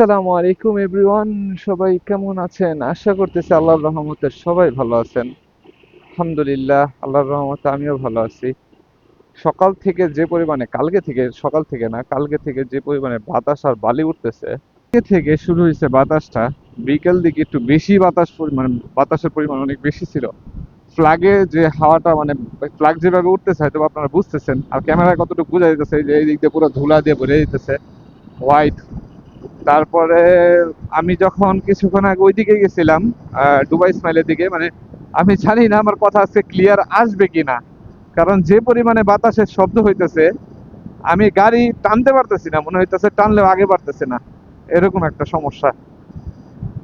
আসসালামু আলাইকুম এভরিওয়ান সবাই কেমন আছেন? আশা করতেছি আল্লাহর রহমতে সবাই ভালো আছেন। আলহামদুলিল্লাহ, আল্লাহর রহমতে আমিও ভালো আছি। সকাল থেকে যে পরিমাণে, কালকে থেকে, সকাল থেকে না, কালকে থেকে যে পরিমাণে বাতাস আর বালি উঠতেছে থেকে শুরু হয়েছে বাতাসটা। বিকেল দিকে একটু বেশি বাতাস মানে বাতাসের পরিমাণ অনেক বেশি ছিল। ফ্লাগে যে হাওয়াটা মানে ফ্লাগ যেভাবে উঠতেছে হয়তো আপনারা বুঝতেছেন, আর ক্যামেরায় কতটুকু বোঝা যাইতেছে, এই যে এই দিক দিয়ে পুরো ধুলা দিয়ে ভরে যেতেছে হোয়াইট তারপরে আমি যখন কিছুক্ষণ আগে ওইদিকে গেছিলাম আহ, দুবাই স্মাইলের দিকে মানে আমি জানি না আমার কথা আজকে ক্লিয়ার আসবে কিনা। কারণ যে পরিমাণে বাতাসের শব্দ হইতেছে আমি গাড়ি টানতে পারতেছি না মনে হইতেছে টানলেও আগে পারতেছে না। এরকম একটা সমস্যা।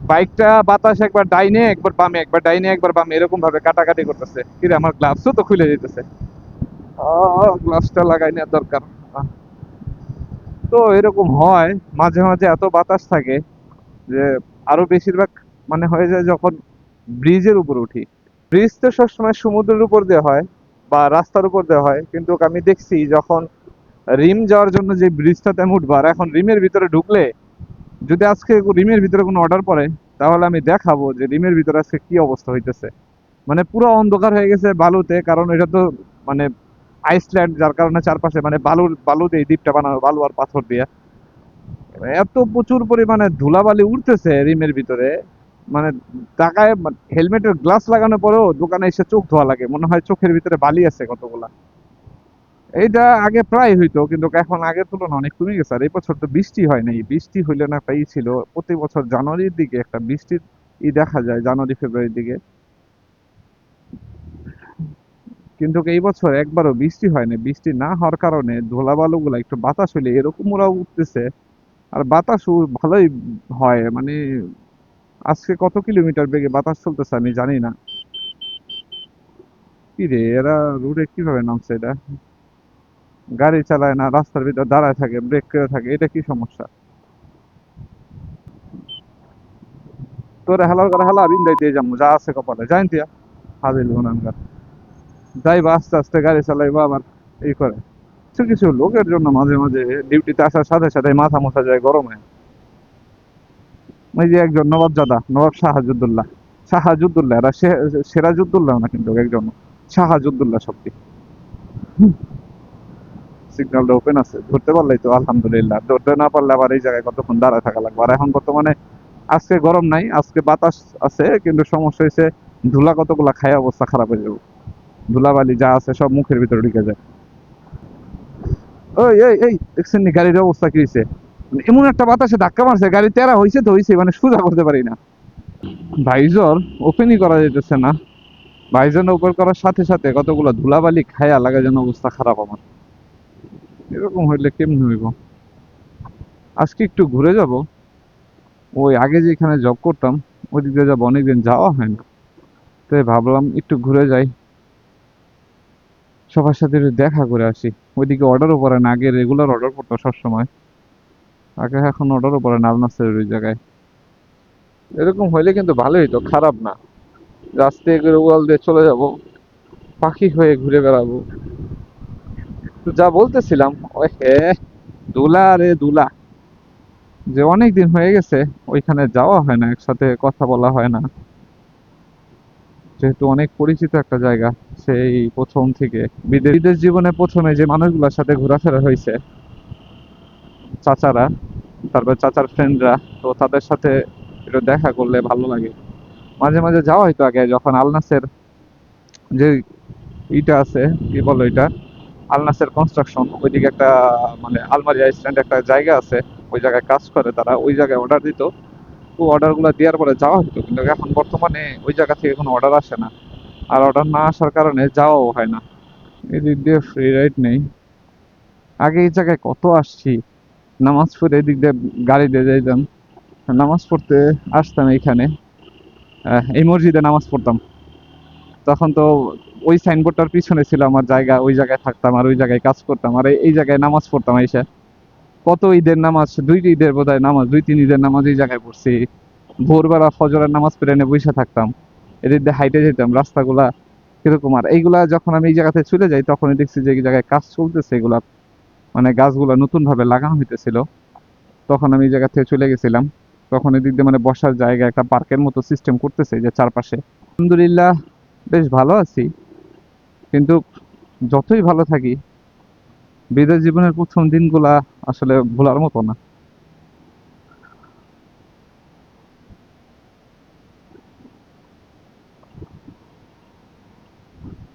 বাইকটা বাতাস একবার ডাইনে একবার বামে একবার ডাইনে একবার বামে এরকম ভাবে কাটাকাটি করতেছে। কিরে আমার গ্লাভসও তো খুলে যেতেছে গ্লাভসটা লাগাই নেওয়ার দরকার। তো এরকম হয়, মাঝে মাঝে এত বাতাস থাকে যে আরও বেশিরভাগ মানে হয়ে যায় যখন ব্রিজের উপর উঠি। ব্রিজ তো সবসময় সমুদ্রের উপর দেওয়া হয় বা রাস্তার উপর দেওয়া হয়, কিন্তু আমি দেখছি যখন রিম যাওয়ার জন্য যে ব্রিজটাতে আমি উঠবো, আর এখন রিমের ভিতরে ঢুকলে যদি আজকে রিমের ভিতরে কোনো অর্ডার পড়ে, তাহলে আমি দেখাবো যে রিমের ভিতরে আজকে কি অবস্থা হইতেছে। মানে পুরো অন্ধকার হয়ে গেছে বালুতে, কারণ এটা তো মানে আইসল্যান্ড, যার কারণে চারপাশে মানে বালুর বালু দিয়ে দ্বীপটা বানানো, বালু আর পাথর দিয়ে। এত প্রচুর পরিমাণে ধুলাবালি উঠতেছে রিমের ভিতরে। মানে টাকায় হেলমেটের গ্লাস লাগানোর পরেও দোকানে এসে চোখ ধোয়া লাগে। মনে হয় চোখের ভিতরে বালি আছে কতগুলা। এইটা আগে প্রায় হইতো, কিন্তু এখন আগের তুলনায় অনেক কমে গেছে। আর এই বছর তো বৃষ্টি হয় নাই। বৃষ্টি হইলে না একটা ই ছিল। প্রতি বছর জানুয়ারির দিকে একটা বৃষ্টির ই দেখা যায়, জানুয়ারি, ফেব্রুয়ারির দিকে। কিন্তু এই বছর একবারও বৃষ্টি হয়নি। বৃষ্টি না হওয়ার কারণে ধুলাবালু গুলা একটু বাতাস হইলে এরকম ওরা উঠতেছে। আর বাতাসও ভালোই হয় মানে আজকে কত কিলোমিটার বেগে বাতাস চলতেছে আমি জানি না। কি রে, এরা রোডে কীভাবে নামছে এটা? গাড়ি চালায় না, রাস্তার ভিতর দাঁড়ায় থাকে, ব্রেক করে থাকে, এটা কি সমস্যা? তোরে হালার করে হেলা বিন্দাই দিয়ে যাব, যা আছে কপালে। জানি তিয়া হাবিল গুনানগার যাইবা আস্তে আস্তে গাড়ি চালাইবা, আবার এই করে। কিছু কিছু লোকের জন্য মাঝে মাঝে ডিউটিতে আসার সাথে সাথে মাথা মোছা যায়, গরমে ওই যে একজন নবাব জাদা নবাব শাহাজুদ্দুল্লাহ। শাহাজুদ্দুল্লাহ, এরা সেরাজুদ্দুল্লাহ না কিন্তু একজন শাহাজুদ্দুল্লাহ শক্তি। সিগন্যালটা ওপেন আছে, ধরতে পারলেই তো, আলহামদুলিল্লাহ। ধরতে না পারলে আবার এই জায়গায় কতক্ষণ দাঁড়ায় থাকা লাগবে? আর এখন বর্তমানে আজকে গরম নাই, আজকে বাতাস আছে, কিন্তু সমস্যা হয়েছে ধুলা কতগুলা খায়, অবস্থা খারাপ হয়ে যাবে। ধুলাবালি যা আছে সব মুখের ভিতরে ঢুকে যায়। ওই, এই এই, দেখছেন নি গাড়ির অবস্থা কি হয়েছে মানে এমন একটা বাতাসে ধাক্কা মারছে, গাড়ি তেরা হয়েছে তো হয়েছে মানে সোজা করতে পারি না। ভাইজর ওপেনই করা যেতেছে না। ভাইজন ওপেন করার সাথে সাথে কতগুলো ধুলাবালি খায়া লাগা যেন অবস্থা খারাপ আমার। এরকম হইলে কেমন হইব? আজকে একটু ঘুরে যাব। ওই আগে যেখানে জব করতাম ওই দিক যাব, অনেকদিন যাওয়া হয় না। তাই ভাবলাম একটু ঘুরে যাই। সবার সাথে দেখা করে আসি। ওইদিকে অর্ডারও পড়ে না, আগে রেগুলার অর্ডার পড়তো সবসময়। আগে এখন অর্ডারও পড়ে না আলনাসের ওই জায়গায়। এরকম হইলে কিন্তু ভালোই হতো খারাপ না। রাস্তায় ওয়াল দিয়ে চলে যাব, পাখি হয়ে ঘুরে বেড়াবো। তো যা বলতেছিলাম হে, দুলা রে দুলা। যে অনেক দিন হয়ে গেছে, ওইখানে যাওয়া হয় না, একসাথে কথা বলা হয় না। যেহেতু অনেক পরিচিত একটা জায়গা, সেই প্রথম থেকে। বিদেশ জীবনে প্রথমে যে মানুষগুলোর সাথে ঘোরাফেরা হয়েছে, চাচারা, তারপর চাচার ফ্রেন্ডরা তো তাদের সাথে একটু দেখা করলে ভালো লাগে। মাঝে মাঝে যাওয়া হয়তো আগে, যখন আলনাসের যে ইটা আছে, কি বলো এটা আলনাসের কনস্ট্রাকশন ওইদিকে একটা মানে আলমারি আইসল্যান্ড একটা জায়গা আছে, ওই জায়গায় কাজ করে তারা, ওই জায়গায় অর্ডার দিত। অর্ডারগুলো দেওয়ার পরে যাওয়া হতো কিন্তু এখন বর্তমানে ওই জায়গা থেকে কোনো অর্ডার আসে না। আর অর্ডার না আসার কারণে যাওয়াও হয় না। এদিক দিয়ে ফ্রি রাইড নেই। আগে এই জায়গায় কত আসছি? নামাজ পড়ে এদিক দিয়ে গাড়ি দিয়ে যাইতাম। নামাজ পড়তে আসতাম এইখানে। এই মসজিদে নামাজ পড়তাম। তখন তো ওই সাইনবোর্ডটার পিছনে ছিল আমার জায়গা, ওই জায়গায় থাকতাম আর ওই জায়গায় কাজ করতাম। আর এই জায়গায় নামাজ পড়তাম এসে কত ঈদের নামাজ? দুই ঈদের বোধ হয় নামাজ, দুই, তিন ঈদের নামাজ এই জায়গায় পড়ছি। ভোরবেলা ফজরের নামাজ পড়ে এনে বসে থাকতাম। এদিক দিয়ে হাইটে যেতাম, রাস্তাগুলা কীরকম? আর এইগুলা যখন আমি এই জায়গাতে চলে যাই, তখনই দেখছি যে এই জায়গায় কাজ চলতেছে, এগুলা মানে গাছগুলা নতুন ভাবে লাগানো হইতেছিল। তখন আমি এই জায়গা থেকে চলে গেছিলাম। তখন এদিক দিয়ে মানে বসার জায়গা, একটা পার্কের মতো সিস্টেম করতেছে যে চারপাশে। আলহামদুলিল্লাহ, বেশ ভালো আছি। কিন্তু যতই ভালো থাকি বিদেশ জীবনের প্রথম দিনগুলা আসলে ভোলার মতো না।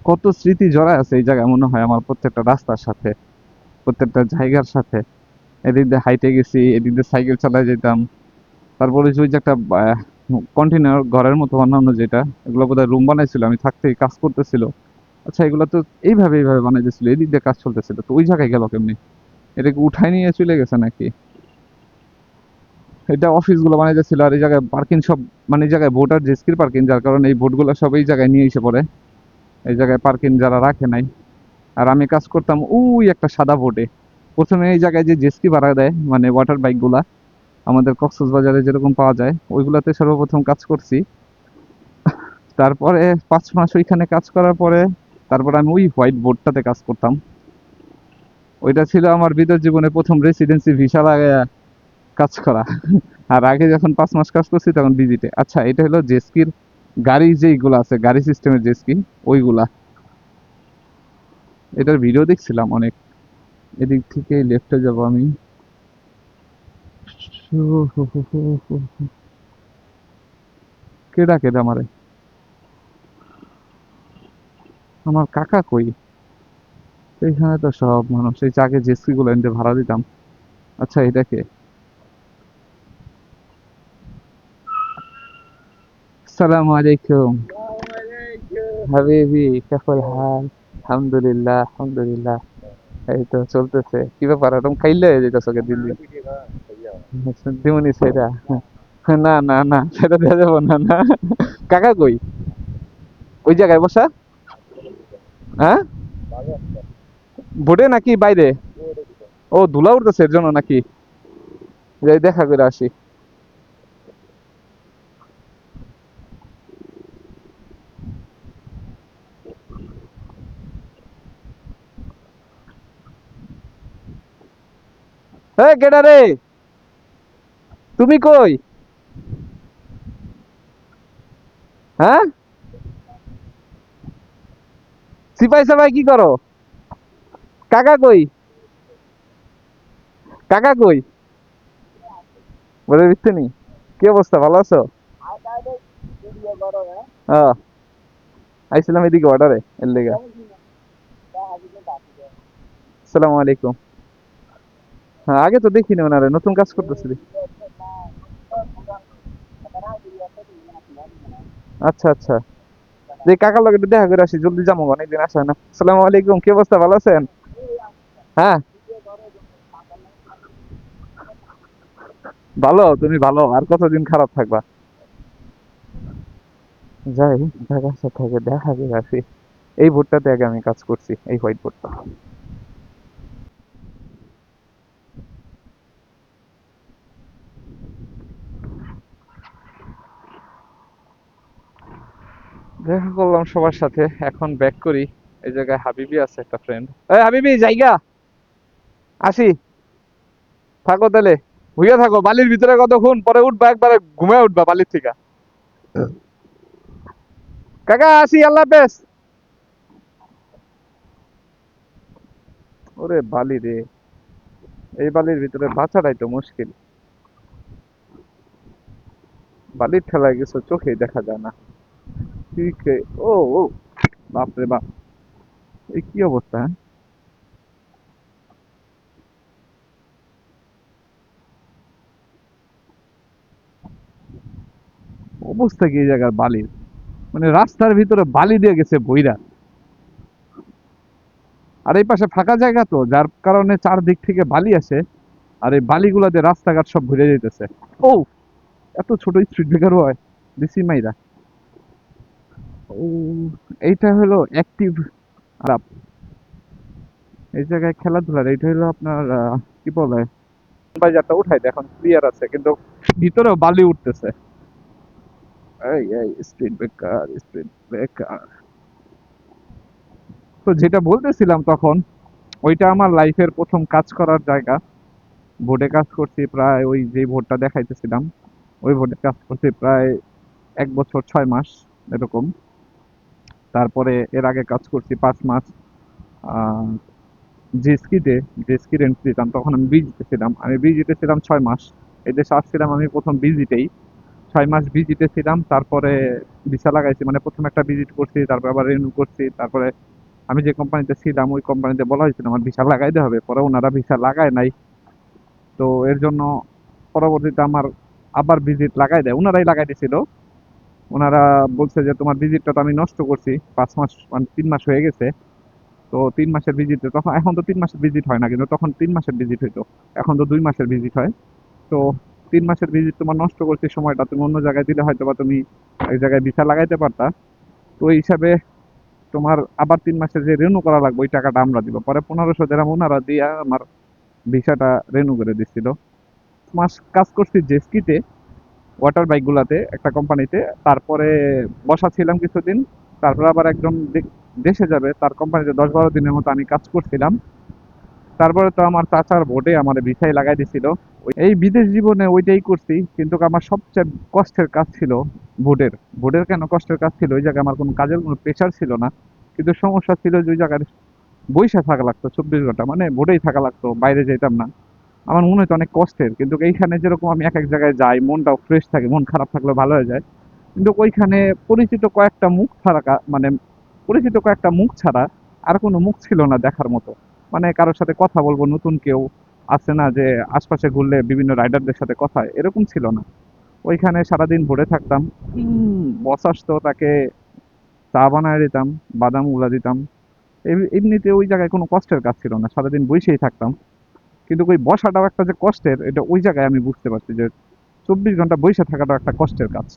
কত স্মৃতি জড়ায় আছে এই জায়গায় মনে হয় আমার প্রত্যেকটা রাস্তার সাথে, প্রত্যেকটা জায়গার সাথে। এদিক দিয়ে হাইটে গেছি, এদিক দিয়ে সাইকেল চালায় যেতাম। তারপরে ওই যে একটা কন্টেনার ঘরের মতো বানানো যেটা, এগুলো বোধহয় রুম বানাইছিল, আমি থাকতে কাজ করতেছিল। আচ্ছা এগুলো তো এইভাবে এইভাবে বানাইতেছিল, এদিক দিয়ে কাজ চলতেছিল তো ওই জায়গায় গেল কেমনি? এটাকে উঠাই নিয়ে চলে গেছে নাকি? এটা অফিসগুলো বানাইতেছিল আর এই জায়গায় পার্কিং সব মানে এই জায়গায় ভোটার জেস্কির পার্কিং যার কারণে এই ভোটগুলো সব এই জায়গায় নিয়ে এসে পড়ে। এই জায়গায় পার্কিং যারা রাখে নাই। আর আমি কাজ করতাম ওই একটা সাদা বোটে প্রথমে এই জায়গায় যে জেস্কি ভাড়া দেয় মানে ওয়াটার বাইকগুলা আমাদের কক্সবাজারে যেরকম পাওয়া যায়, ওইগুলাতে সর্বপ্রথম কাজ করছি। তারপরে পাঁচ মাস ওইখানে কাজ করার পরে তারপরে আমি ওই হোয়াইট বোর্ডটাতে কাজ করতাম। ওইটা ছিল আমার বিদেশ জীবনে প্রথম রেসিডেন্সি ভিসা লাগায় কাজ করা। আর আগে যখন পাঁচ মাস কাজ করছি তখন ভিজিটে আচ্ছা এটা হলো জেস্কির গাড়ি যেইগুলো আছে, গাড়ি সিস্টেমের জেস্কি ওইগুলা। এটার ভিডিও দেখছিলাম অনেক। এদিক থেকে লেফটে যাব আমি। কে ডাকে রে আমারে আমার কাকা কই? এইখানে তো সব মানুষ। এই চাকে জেসকি গুলো এনে ভাড়া দিতাম। আচ্ছা এটা কে? সালাম আলাইকুম। হাবিবি কেফল হাল? আলহামদুলিল্লাহ আলহামদুলিল্লাহ। এই তো চলতেছে। কি ব্যাপার? এরকম খাইলে যেতেছ কে দিল্লি? দিমনি সেটা না না না সেটা দেওয়া যাব না না। কাকা কই? ওই জায়গায় বসা। হ্যাঁ? ভোটে নাকি বাইরে? ও, ধুলা উঠতেছে, এর জন্য নাকি? যাই, দেখা করে আসি। এ, কেডা রে? তুমি কই? হ্যাঁ? সিপাই সাপাই কি করো? কাকা কই? কাকা কই? বলে দিচ্ছে নি। কি অবস্থা, ভালো আছো? আইছিলাম এদিকে অর্ডারে এর লেগে। আসসালামু আলাইকুম। হ্যাঁ আগে তো দেখিনি ওনারে, নতুন কাজ করতেছিলি আচ্ছা আচ্ছা। যে কাকার লগে দেখা করে আসি, জলদি যাব অনেকদিন আসা না। আসসালামু আলাইকুম, কি অবস্থা, ভালো আছেন? হ্যাঁ? ভালো, তুমি ভালো, আর কতদিন খারাপ থাকবা? যাই দেখা করে আসি। এই ভোটটাতে আগে আমি কাজ করছি, এই হোয়াইট বোর্ডটা দেখা করলাম সবার সাথে। এখন ব্যাক করি। এই জায়গায় হাবিবি আছে একটা ফ্রেন্ড এই হাবিবি, জায়গা? আসি। থাকো তাহলে। হইয়া থাকো, বালির ভিতরে কতক্ষণ? পরে উঠবা, একবারে ঘুমে উঠবা বালির থেকে। কাকা, আসি, আল্লাহ হাফেজ। ওরে বালি রে। এই বালির ভিতরে বাঁচাটাই তো মুশকিল। বালির ঠেলায় গেছো চোখেই দেখা যায় না। ঠিক ও ও, বাপরে বাপ। এই কি অবস্থা হ্যাঁ? অবস্থা কি জায়গার বালির? মানে রাস্তার ভিতরে বালি দিয়ে গেছে বইরা। আর এই পাশে ফাঁকা জায়গা তো, যার কারণে চারদিক থেকে বালি আসে, আর এই বালিগুলা দিয়ে রাস্তাঘাট সব ভরে যেতেছে। ও, এত ছোট স্ট্রিট ব্রেকার হয় দিসি মাইরা। এইটা হলো অ্যাক্টিভ আরাপ এই জায়গায় খেলাধুলার এইটা হলো আপনার কি বলে? বাজারটা উঠাই এখন ক্লিয়ার আছে কিন্তু ভিতরেও বালি উঠতেছে। এই এই স্ট্রিট ব্রেকার স্ট্রিট ব্রেকার তো যেটা বলতেছিলাম তখন ওইটা আমার লাইফের প্রথম কাজ করার জায়গা। বোর্ডে কাজ করছি প্রায় ওই যে বোর্ডটা দেখাইতেছিলাম ওই বোর্ডে কাজ করছি প্রায় এক বছর ছয় মাস এরকম। তারপরে এর আগে কাজ করছি পাঁচ মাস জেস্কিতে জেস্কি রেন্ট দিতাম তখন আমি বিজিতে ছিলাম। আমি বিজিতে ছিলাম ছয় মাস। এই দেশে আসছিলাম আমি প্রথম বিজিতেই ছয় মাস ভিজিটে ছিলাম, তারপরে ভিসা লাগাইছি মানে প্রথম একটা ভিজিট করছি, তারপর আবার রিনিউ করছি, তারপরে আমি যে কোম্পানিতে ছিলাম, ওই কোম্পানিতে বলা হয়েছিল আমার ভিসা লাগাইতে হবে, পরে ওনারা ভিসা লাগায় নাই। তো এর জন্য পরবর্তীতে আমার আবার ভিজিট লাগাই দেয়, ওনারাই লাগাই দিছিল। ওনারা বলছে যে, তোমার ভিজিটটা তো আমি নষ্ট করছি। পাঁচ মাস মানে তিন মাস হয়ে গেছে। তো তিন মাসের ভিজিটে তখন, এখন তো তিন মাসের ভিজিট হয় না, কিন্তু তখন তিন মাসের ভিজিট হইতো। এখন তো দুই মাসের ভিজিট হয়। তো তিন মাসের ভিজিট তোমার নষ্ট করছি সময়টা, তুমি অন্য জায়গায় দিলে হয়তো বা তুমি এক জায়গায় ভিসা লাগাইতে পারতা। তো ওই হিসাবে তোমার আবার তিন মাসের যে রেনু করা লাগবে, ওই টাকাটা আমরা দিব। পরে পনেরোশো দেড়াম ওনারা দিয়ে আমার ভিসাটা রেনু করে দিচ্ছিল মাস কাজ করছি জেস্কিতে ওয়াটার বাইকগুলাতে একটা কোম্পানিতে তারপরে বসা ছিলাম কিছুদিন। তারপরে আবার একজন দেশে যাবে, তার কোম্পানিতে দশ বারো দিনের মতো আমি কাজ করছিলাম। তারপরে তো আমার চাচার ভোটে আমার ভিসাই লাগাই দিছিল। এই বিদেশ জীবনে ওইটাই করছি, কিন্তু আমার সবচেয়ে কষ্টের কাজ ছিল ভোটের ভোটের কেন কষ্টের কাজ ছিল? ওই জায়গায় আমার কোনো কাজের কোনো প্রেশার ছিল না। কিন্তু সমস্যা ছিল যে ওই জায়গায় বইসা থাকা লাগতো, চব্বিশ ঘণ্টা। মানে ভোটেই থাকা লাগতো, বাইরে যেতাম না। আমার মনে হতো অনেক কষ্টের। কিন্তু এইখানে যেরকম আমি এক এক জায়গায় যাই, মনটাও ফ্রেশ থাকে, মন খারাপ থাকলে ভালো হয়ে যায়। কিন্তু ওইখানে পরিচিত কয়েকটা মুখ ছাড়া মানে পরিচিত কয়েকটা মুখ ছাড়া আর কোনো মুখ ছিল না দেখার মতো। মানে কারোর সাথে কথা বলব, নতুন কেউ আছে না যে আশপাশে ঘুরলে বিভিন্ন রাইডারদের সাথে কথা, এরকম ছিল না। ওইখানে সারাদিন ভরে থাকতাম। বস আসতো, তাকে চা বানায় দিতাম, বাদাম উলা দিতাম। এম- এমনিতে ওই জায়গায় কোনো কষ্টের কাজ ছিল না। সারাদিন বসেই থাকতাম। কিন্তু ওই বসাটাও একটা যে কষ্টের, এটা ওই জায়গায় আমি বুঝতে পারছি যে চব্বিশ ঘণ্টা বসে থাকাটাও একটা কষ্টের কাজ।